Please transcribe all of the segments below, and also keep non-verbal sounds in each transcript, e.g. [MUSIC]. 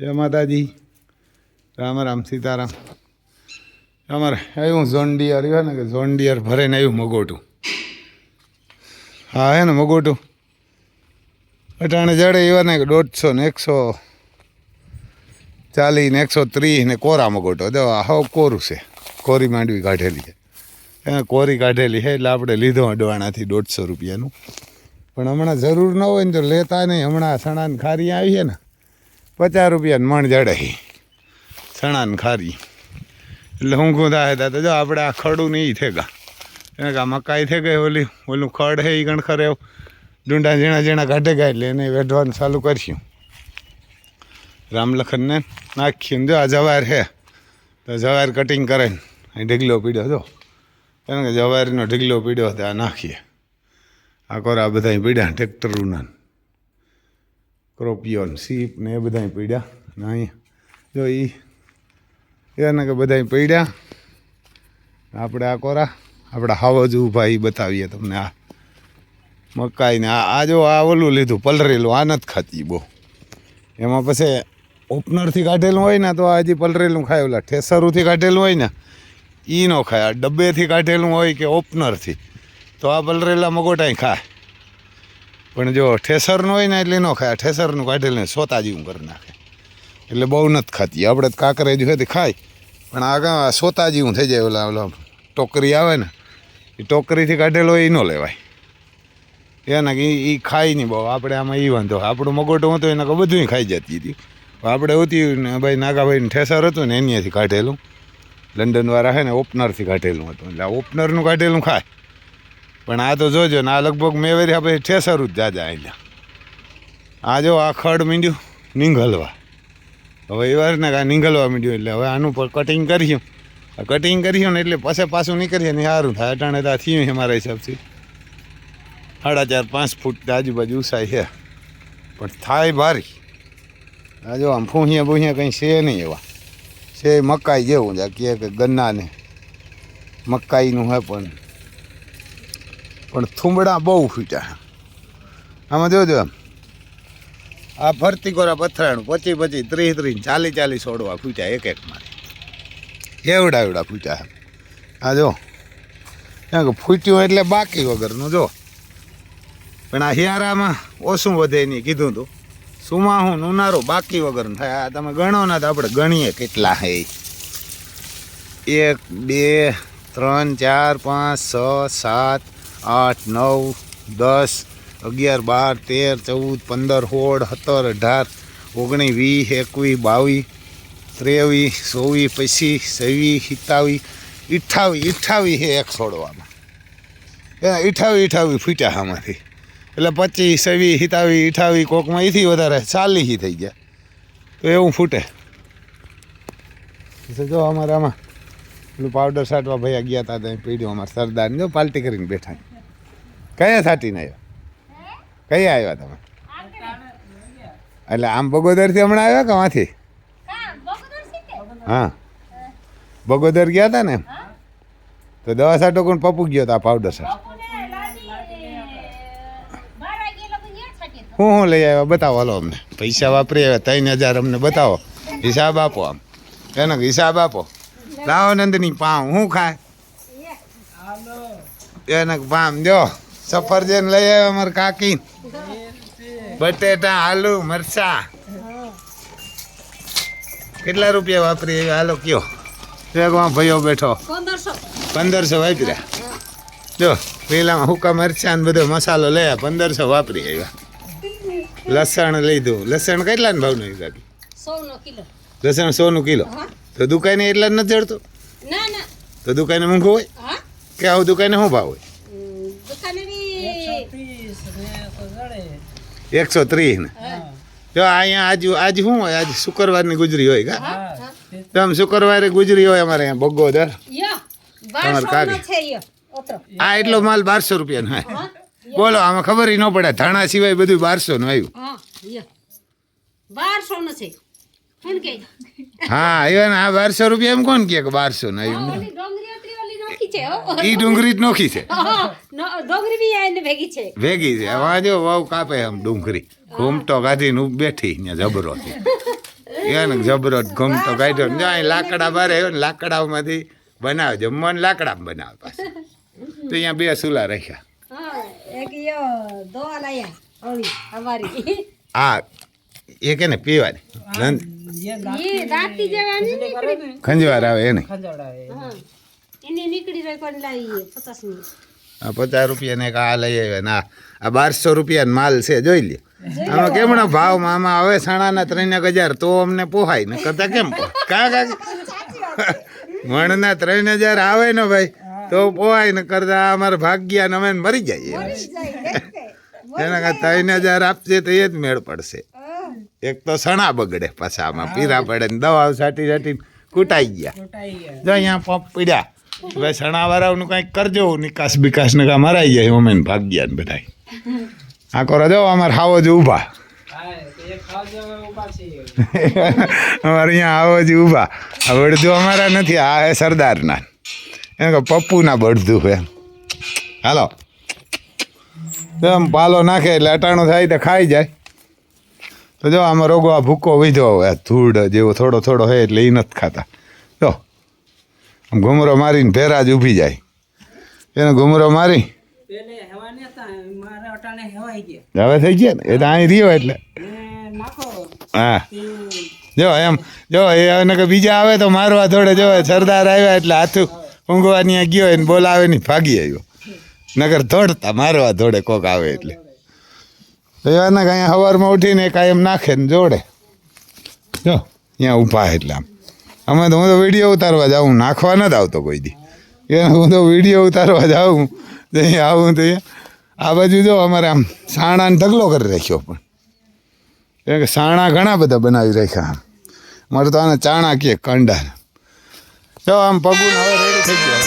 જય માતાજી. રામ રામ, સીતારામ. અમારે આવ્યું ઝોન્ડિયર આવ્યું ને કે ઝોંડિયર ભરે ને આવ્યું મગોટું. હા, હે ને મગોટું. અટાણે જડે એવા ને કે દોઢસો ને એકસો ચાલી ને એકસો ત્રીસ ને કોરા મગોટો. જો હાવ કોરું છે. કોરી માંડવી કાઢેલી છે. એને કોરી કાઢેલી છે, એટલે આપણે લીધો અડવાણાથી દોઢસો રૂપિયાનું. પણ હમણાં જરૂર ન હોય ને તો લેતા નહીં. હમણાં સણાને ખારી આવી છે ને. પચાસ રૂપિયાને મણ જડે સણાને ખારી. એટલે હું કહું હતા તો જો આપણે આ ખડું નહીં થેગા એને કે મકાઈ થઈ ગઈ ઓલી, ઓલું ખડ હે એ ગણખર ખરે ડુંડા ઝીણા ઝીણા કાઢે ગયા એટલે એને વેઢવાનું ચાલુ કરશું રામલખનને નાખ્યું જો, આ જવાર હે. તો જવાર કટિંગ કરે અહીં ઢીગલો પીડ્યો હતો એને કે જવારીનો ઢીગલો પીડ્યો હતો આ નાખીએ. આ કોરા બધા પીડ્યા ટ્રેક્ટરોના ક્રોપિયોન સીપ ને એ બધા પીડ્યા. ને અહીંયા, જો એ એને કે બધા પીડ્યા. આપણે આ કોરા આપણા હાવજ ઊભા એ બતાવીએ તમને આ મકાઈને આ આ જો આ ઓલું લીધું, પલરેલું, આ નથી ખાતી બહુ. એમાં પછી ઓપનરથી કાઢેલું હોય ને તો આ હજી પલરેલું ખાય, ઓલા ઠેસરુંથી કાઢેલું હોય ને એ ન ખાય. ડબ્બેથી કાઢેલું હોય કે ઓપનરથી તો આ પલરેલા મગોટાઈ ખાય. પણ જો ઠેસરનું હોય ને એટલે ન ખાય. ઠેસરનું કાઢેલું સોતા જેવું કરી નાખે. એટલે બહુ નથી ખાતી. આપણે તો જ હોય તો ખાય. પણ આગળ સોતા જેવું થઈ જાય ઓલા ઓલા ટોકરી આવે ને, એ ટોકરીથી કાઢેલો એ ન લેવાય. એના કે એ ખાય નહીં બહુ. આપણે આમાં એ વાંધો. આપણું મગોટું હતું એના બધું ખાઈ જતી હતી. આપણે હતી ને ભાઈ નાગાભાઈને ઠેસર હતું ને એનીથી કાઢેલું. લંડનવાળા છે ને ઓપનરથી કાઢેલું હતું. એટલે ઓપનરનું કાઢેલું ખાય. પણ આ તો જોજો ને આ લગભગ મેં વેરી આપણે ઠેસરું જ જાજા અહીંયા આ જો આ ખડ મીંડ્યું નીંગલવા હવે એ વાર ને આ નીંગલવા મીંડ્યું એટલે હવે આનું પર કટિંગ કર્યું કટિંગ કર્યું ને એટલે પાસે પાછું નીકળીએ ને સારું થાય અટાણે તો થયું છે મારા હિસાબથી. સાડા ચાર, પાંચ ફૂટ આજુબાજુ ઉસાય છે. પણ થાય ભારી. આ જો આમ ફૂહિયા બૂહિયા કંઈ છે નહીં એવા. છે મકાઈ જેવું જા કે કે ગન્નાને મકાઈનું હે પણ પણ થુંબડા બહુ ફૂટ્યા આમાં જોજો આ ફરતી ગોરા પથરાણું પચી પચી ત્રીસ ત્રીસ ચાલી ચાલી છોડવા ફૂટ્યા એક એક મારે એવડા એવડા ફૂટ્યા આ જો કારણ કે ફૂટ્યું એટલે બાકી વગરનું જો. પણ આ હિયારામાં ઓછું વધે નહીં કીધું તું. સુમા હું નુનારો બાકી વગરનું થાય. આ તમે ગણો ના તો આપણે ગણીએ કેટલા હે એક, બે, ત્રણ, ચાર, પાંચ, છ, સાત આઠ, નવ, દસ, અગિયાર, બાર, તેર, ચૌદ, પંદર, સોળ, સત્તર, અઢાર ઓગણીસ વીસ, એકવીસ, બાવીસ, ત્રેવીસ, ચોવીસ, પચીસ, છવ્વીસ, સિત્તાવીસ, અઠ્ઠાવીસ અઠ્ઠાવીસ છે એક છોડવામાં. એ અઠ્ઠાવીસ અઠ્ઠાવીસ ફૂટ્યા આમાંથી. એટલે પચીસ, છવ્વીસ, સિત્તાવીસ, અઠ્ઠાવીસ, કોકમાં એથી વધારે ચાલીસ થઈ ગયા. તો એવું ફૂટે. જો અમારામાં પેલું પાવડર છાંટવા ભાઈ ગયા હતા ત્યાં પીડ્યું અમારે સરદારને. જો પાલટી કરીને બેઠા કયા સાટીને આવ્યા? કયા આવ્યા તમે? એટલે આમ બગોદરથી હમણાં આવ્યા કે વાંથી હા. બગોદર ગયા હતા ને? તો દવા સાટો કોણ પપુ ગયો હતા પાવડર સાટ? હું હું લઈ આવ્યા? બતાવો હલો અમને. પૈસા વાપરી આવ્યા ત્રણ હજાર અમને બતાવો. હિસાબ આપો આમ. એનો હિસાબ આપો. લાવો નંદની પામ હું ખાય? એને પામ દો. સફરજન લઈ આવ્યો અમારે કાકી. બટેટા આલુ મરચા. કેટલા રૂપિયા વાપરી આવ્યા? હાલો કયો. રેગમાં ભાઈઓ બેઠો. પંદરસો. વાપર્યા. જો પેલામાં હુકા મરચા ને બધો મસાલો લયા પંદરસો વાપરી આવ્યા. લસણ લીધું લસણ કેટલાના ભાવનું એ કાકી? લસણ સો સોનું કિલો તો દુકાને એટલા જ નથી ચડતું ના ના. તો દુકાને મોંઘું હોય? કે આવું દુકાને શું ભાવ હોય? એકસો ત્રીસ ને? જો અહીંયા આજ આજ શું હોય? આજ શુક્રવારની ગુજરી હોય કા. તો આમ શુક્રવારે ગુજરી હોય અમારે અહીંયા ભગોદર તમારે કાકી. આ એટલો માલ બારસો રૂપિયાનો હોય. બોલો આમાં ખબર ન પડે. ધાણા સિવાય બધું બારસો નું આવ્યું. હા યો. બારસો નો છે. કોણ કે? હા આવ્યા ને આ બારસો રૂપિયા એમ કોણ કહે કે બારસો નું આવ્યું ઓલી ડોંગરી ઓતરી ઓલી નોખી છે હો. એ ડુંગળી જ નોખી છે. ડુંગળી બી આઈને ભેગી છે. ભેગી છે. હવે જો વાવ કાપે આમ ડુંગળી. ઘૂમટો કાઢીને ઊભી બેઠી અહીંયા જબરો છે. એને જબરો જ ગમતો કાઢ્યો ને અહીં લાકડા બારે આવ્યો ને લાકડામાંથી બનાવે જમવાનું લાકડામાં બનાવે પાછું. તો અહીંયા બે સુલા રાખ્યા. હા એક યો દોવા લાયા ઓળી અમારી આ એ કે ને પીવાની? ખંજવાર આવે. એને. એની નીકળી રહી પચાસ આ પચાસ રૂપિયાને આ લઈ આવ્યા ના આ. બારસો રૂપિયા માલ છે જોઈ લ્યો. આમાં કેમનો ભાવ મામા હવે સાણાના ત્રણ એક હજાર તો અમને પોહાય ને કરતા કેમ કા કા? મણના ત્રણ હજાર આવે ને ભાઈ તો પોહાય ને કરતા અમારે ભાગ્યા ને અમે મરી જઈએ એના કરતા ત્રણ હજાર આપશે તો એ જ મેળ પડશે. એક તો સણા બગડે પાછા આમાં પીરા પડે ને દવા સાટી સાટી કૂટાઈ ગયા. જો અહીંયા પંપ પીડ્યા. હવે સણાવાળાનું કંઈક કરજો, નિકાસ બિકાસ ને કાં મરાઈ જાય, અમે ભાગ્યા ને બધા આ કરો જો, અમારે હાવો જ ઊભા. અમારે અહીંયા આવો જ ઊભા. આ બળદું અમારા નથી, આ સરદારના. એમ કે પપ્પુના બળદું છે હાલો. એમ પાલો નાખે એટલે અટાણું થાય તો ખાઈ જાય. તો જો, આમાં રોગો આ ભૂકો વીધો આ ધૂળ જેવો થોડો થોડો હોય એટલે એ નથી ખાતા. ઘુમરો મારીને ભેરા જ ઊભી જાય. એને ઘુમરો મારી. હવા થઈ ગયા ને? એ તો અહીં રહ્યો એટલે. હા. જો એમ જો એ એને કે બીજા આવે તો મારવા થોડે જો સરદાર આવ્યા એટલે હાથું ઊંઘવાની ત્યાં ગયો એને બોલાવે ને ભાગી આવ્યો. નગર દોડતા મારવા દોડે કોક આવે એટલે. એવાને કાંઈ સવારમાં ઉઠીને કાંઈ એમ નાખે ને જોડે. જો અહીંયા ઊભા એટલે આમ. અમે તો હું તો વીડિયો ઉતારવા જાઉં, નાખવા નથી આવતો કોઈ દી. એ હું તો વીડિયો ઉતારવા જાઉં જઈ આવું તો આ બાજુ જો અમારે આમ સાણાને ઢગલો કરી રાખ્યો પણ. કેમ કે સાણા ઘણા બધા બનાવી રાખ્યા આમ. મારે તો આને ચાણા કહે કંડા જો આમ પગું હવે રેડી થઈ ગયા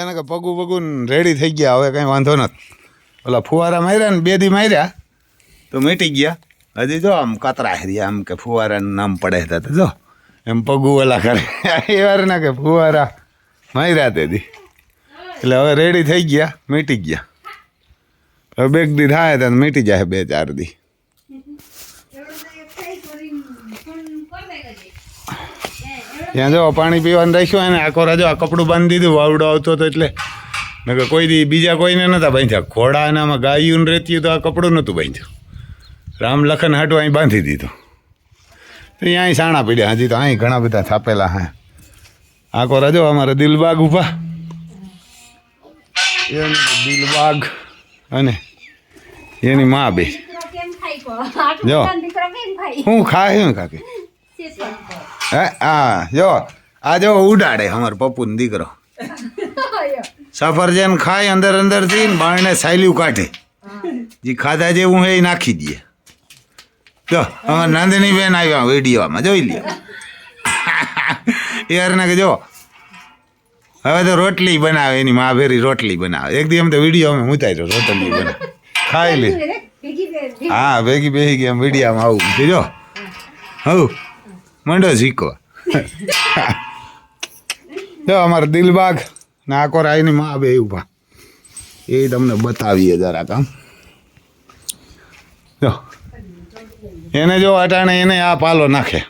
એને કે પગું પગું રેડી થઈ ગયા, હવે કંઈ વાંધો નથી. ઓલા ફુવારા માર્યા ને બે દી માર્યા, તો મીટી ગયા. હજી જો આમ કતરા હરી આમ કે ફુવારાનું નામ પડે હતા તો જો, એમ પગું કરે. એ વાર ના કે ફુવારા માર્યા તે દી. એટલે હવે રેડી થઈ ગયા, મીટી ગયા. હવે બેગ દી થાય તો મીટી જાય બે ચાર દી. ત્યાં જો પાણી પીવાનું રાખ્યું એને આખો રાજો આ કપડું બાંધી દીધું, વાવડો આવતો હતો એટલે. નકર કોઈ દી બીજા કોઈને નહોતા બાંધ્યા. ઘોડા આમાં ગાયું રહેતી તો આ કપડું નહોતું બાંધ્યું. રામ લખન હાટું અહીં બાંધી દીધું. તો અહીંયા અહીં સાણા પીડ્યા. હજી તો અહીં ઘણા બધા થાપેલા હા. આખો રાજો અમારે દિલબાગ ઊભા. દિલબાગ અને એની મા બે. જો. હું ખાય કાકી? હે હા જો. આ જો ઉડાડે અમાર પપ્પુનો દીકરો. સફરજન ખાય, અંદર અંદરથી ને બારણે સાયલું કાઢે. જે ખાધા જેવું હે એ નાખી દે. જો અમાર નંદની બેન આવ્યા વિડીયોમાં, જોઈ લ્યો. [LAUGHS] યાર ને કે જો, હવે તો રોટલી બનાવે, એની મા ભેરી રોટલી બનાવે. એક દી એમ તો વીડિયો અમે ઉતાર્યો રોટલી બનાવે. ખાઈ લે. હા, ભેગી ભેગી બેસી વિડીયામાં મીડિયામાં આવું જો હવ મંડો ઝીકો. [LAUGHS] જો, અમારા દિલબાગ નાકો રાયની માં બે ઊભા. એ તમને બતાવીએ જરાક આમ જો. એને જો અટાણે એને આ પાલો નાખે.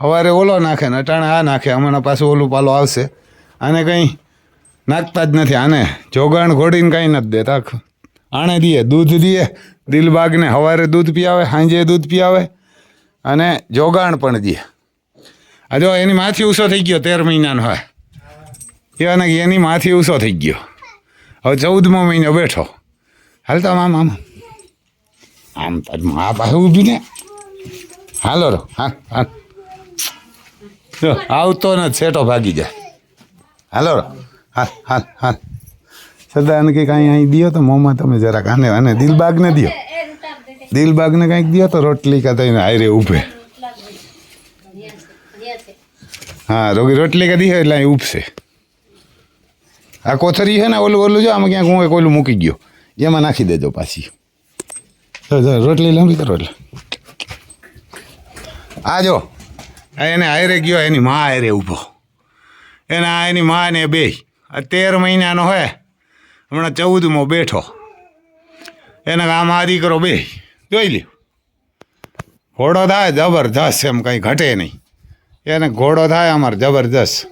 સવારે ઓલો નાખે ને અટાણે આ નાખે, હમણાં પાછું ઓલું પાલો આવશે. આને કંઈ નાખતા જ નથી. આને જોગાણ ઘોડીને કંઈ નથી દેતા. આણે દઈએ દૂધ દઈએ દિલબાગને સવારે દૂધ પીયાવે, સાંજે દૂધ પીયાવે અને જોગાણ પણ દઈએ આ જો એની માથી ઊંસો થઈ ગયો તેર મહિનાનો હોય. એવાને કે એની માથી ઊંસો થઈ ગયો. હવે ચૌદમો મહિનો બેઠો. હાલતા તો આમ આમ આમ તારી પાસે ઊભી ને હાલો રો હા હા. આવતો ને છેટો ભાગી જાય. હાલો રો હાલ હાલ હાલ સદાને કંઈક અહીં અહીં દિયો તો મોંમાં તમે જરાક આને અને દિલબાગને દિયો. દિલબાગને કંઈક દિયો તો રોટલી કા થઈને આયરે ઊભે. હા, રોગી રોટલી કા હોય એટલે અહીં ઉપસે આ કોથરી છે ને, ઓલું ઓલું જો, આમાં ક્યાંક હું એક ઓલું મૂકી ગયો. એમાં નાખી દેજો પાછી. રોટલી લાંબી કરો એટલે આ જો. એને હાયરે ગયો, એની મા હાયરે ઊભો. એના આ એની મા ને બે. તેર મહિનાનો હોય હમણાં ચૌદમો બેઠો. એને આમ આ દીકરો બે. જોઈ લ્યો. ઘોડો થાય જબરજસ્ત, એમ કંઈ ઘટે નહીં. એને ઘોડો થાય અમારે જબરજસ્ત.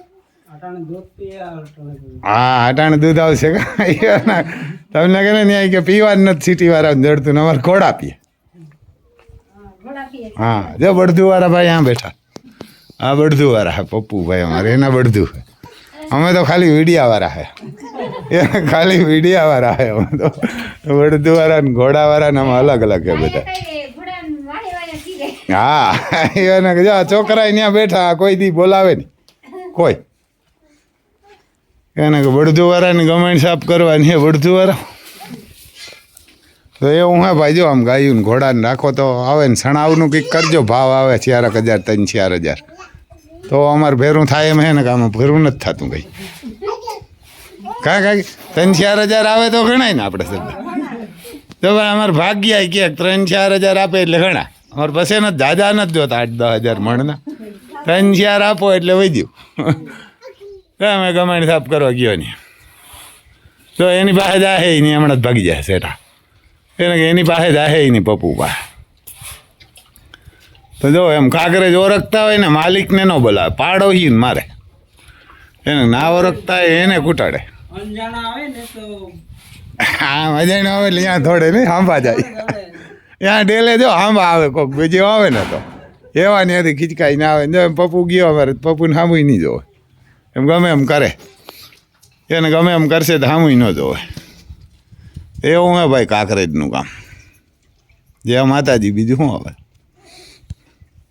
હા, અટાણે દૂધ આવશે. [LAUGHS] તમને કહે ને કે પીવા જ નથી સિટી વાળા જડતું અમારે ઘોડા પીએ. હા જો બળદુ વાળા ભાઈ અહીંયા બેઠા. હા બળદુ વાળા હે પપ્પુ ભાઈ અમારે એના બળદુ હે. અમે તો ખાલી વીડિયા વાળા હે. એ ખાલી વીડિયા વાળા હે અમે તો. બળદુ વાળા ને ઘોડા વાળા ને અમે અલગ અલગ હે બધા. હા એને કે જો આ છોકરા ત્યાં બેઠા કોઈ દી બોલાવે નહીં કોઈ. એને કે બળદુ વાળાને ગમેણ સાફ કરવાની હે બળદુ વાળા તો એવું હે ભાઈ જો આમ ગાયું ને ઘોડાને રાખો તો આવે ને સણાવનું કંઈક કરજો, ભાવ આવે ચારક હજાર, ત્રણ, ચાર હજાર. તો અમારે ભેરું થાય એમ હે ને કે આમાં ભેરું નથી થતું કંઈ. કાંઈ કાંઈ ત્રણ, ચાર હજાર આવે તો ગણાય ને આપણે સરદાર. તો ભાઈ અમારે ભાગ્યા ક્યાંક ત્રણ, ચાર હજાર આપે એટલે ઘણા અમારે પછી નથી દાદા નથી જોતા આઠ, દસ હજાર મણના. ત્રણ, ચાર આપો એટલે વધ્યું ગમે ગમાણી સાફ કરવા ગયો નહીં તો એની પાસે જાય નહીં હમણાં જ ભાગી જાય શેઠા. એને કે એની પાસે જાહે નહીં પપ્પુ પાસે તો જો એમ કાંકરેજ ઓળખતા હોય ને માલિકને ન બોલાવે પાડોશી ને મારે. એને ના ઓળખતા હોય એને કૂટાડે. અંજાણા હા મજા આવે એટલે ત્યાં થોડે નહીં હાંભા જાય. ત્યાં ડેલે જો હાંભા આવે કોક બીજી આવે ને તો. એવા ત્યાંથી ખીચકાઈ ના આવે. જો એમ પપ્પુ ગયો અમારે પપ્પુને હામુય નહીં જોવે. એમ ગમે એમ કરે. એને ગમે એમ કરશે તો હામુય ન જોવે. એવું હે ભાઈ કાંકરેજનું કામ. જય માતાજી બીજું શું હવે